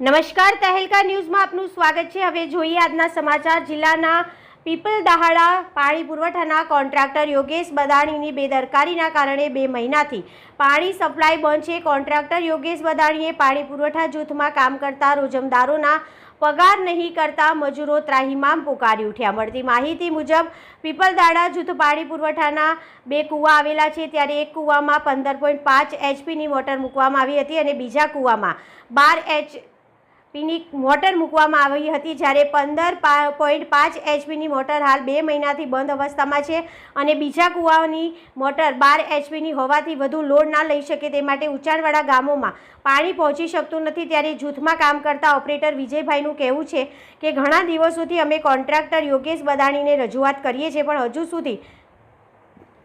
નમસ્કાર, તહેલકા ન્યૂઝમાં આપનું સ્વાગત છે. હવે જોઈએ આજના સમાચાર. જિલ્લાના પીપલ દહાડા પાણી પુરવઠાના કોન્ટ્રાક્ટર યોગેશ બદાણીની બેદરકારીના કારણે બે મહિનાથી પાણી સપ્લાય બંધ છે. કોન્ટ્રાક્ટર યોગેશ બદાણીએ પાણી પુરવઠા જૂથમાં કામ કરતા રોજમદારોના પગાર નહીં કરતા મજૂરો ત્રાહિમામ પોકારી ઉઠ્યા. મળતી માહિતી મુજબ પીપલદાડા જૂથ પાણી પુરવઠાના બે કૂવા આવેલા છે. ત્યારે એક કૂવામાં પંદર પોઈન્ટ પાંચ એચપીની મોટર મૂકવામાં આવી હતી અને બીજા કૂવામાં બાર એચ પીની મોટર મૂકવામાં આવી હતી જ્યારે પંદર પોઈન્ટ પાંચ એચપીની મોટર હાલ બે મહિનાથી બંધ અવસ્થામાં છે અને બીજા કૂવાની મોટર બાર એચપીની હોવાથી વધુ લોડ ના લઈ શકે તે માટે ઉંચાણવાળા ગામોમાં પાણી પહોંચી શકતું નથી. ત્યારે જૂથમાં કામ કરતા ઓપરેટર વિજયભાઈનું કહેવું છે કે ઘણા દિવસોથી અમે કોન્ટ્રાક્ટર યોગેશ બદાણીને રજૂઆત કરીએ છીએ, પણ હજુ સુધી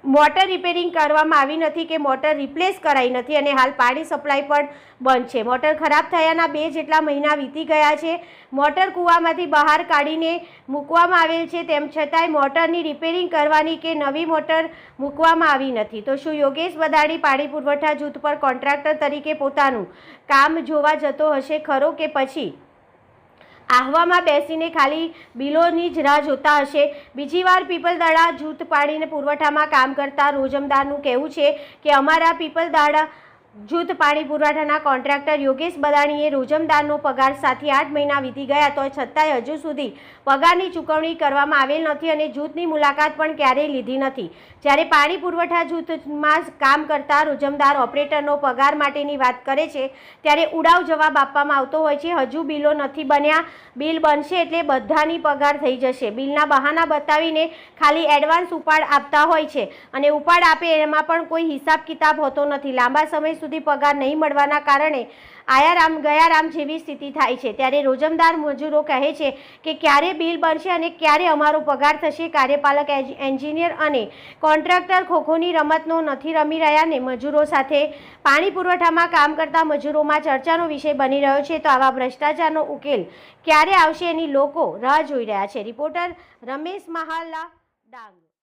મોટર રિપેરિંગ કરવામાં આવી નથી કે મોટર રિપ્લેસ કરાઈ નથી અને હાલ પાણી સપ્લાય પણ બંધ છે. મોટર ખરાબ થયાના બે જેટલા મહિના વીતી ગયા છે. મોટર કૂવામાંથી બહાર કાઢીને મૂકવામાં આવેલ છે તેમ છતાંય મોટરની રિપેરિંગ કરવાની કે નવી મોટર મૂકવામાં આવી નથી. તો શું યોગેશ બદાડી પાણી પુરવઠા જૂથ પર કોન્ટ્રાક્ટર તરીકે પોતાનું કામ જોવા જતો હશે ખરો કે પછી? આહવામાં બેસીને ખાલી બિલોની જ રાહ જોતા હશે. બીજી વાર પીપલદાડા જૂથ પાડીને પુરવઠામાં કામ કરતા રોજમદારનું કહેવું છે કે અમારા પીપલદાડા જૂથ પાણી પુરવઠાના કોન્ટ્રાક્ટર યોગેશ બદાણીએ રોજમદારનો પગાર સાથે આઠ મહિના વીતી ગયા તો છતાંય હજુ સુધી પગારની ચૂકવણી કરવામાં આવેલ નથી અને જૂથની મુલાકાત પણ ક્યારેય લીધી નથી. જ્યારે પાણી પુરવઠા જૂથમાં કામ કરતા રોજમદાર ઓપરેટરનો પગાર માટેની વાત કરે છે, ત્યારે ઉડાવ જવાબ આપવામાં આવતો હોય છે, હજુ બિલો નથી બન્યા, બિલ બનશે એટલે બધાની પગાર થઈ જશે. બિલના બહાના બતાવીને ખાલી એડવાન્સ ઉપાડ આપતા હોય છે અને ઉપાડ આપે એમાં પણ કોઈ હિસાબ કિતાબ હોતો નથી. લાંબા સમય સુધી પગાર નહીં મળવાના કારણે આયારામ ગયારામ જેવી સ્થિતિ થાય છે. ત્યારે રોજમદાર મજૂરો કહે છે કે ક્યારે બિલ બનશે અને ક્યારે અમારો પગાર થશે. કાર્યપાલક એન્જ- એન્જિનિયર અને કોન્ટ્રાક્ટર ખોખોની રમતનો નથી રમી રહ્યા ને મજૂરો સાથે પાણી પુરવઠામાં કામ કરતા મજૂરોમાં ચર્ચાનો વિષય બની રહ્યો છે. તો આવા ભ્રષ્ટાચારનો ઉકેલ ક્યારે આવશે એની લોકો રાહ જોઈ રહ્યા છે. રિપોર્ટર રમેશ મહાલા ડાંગ.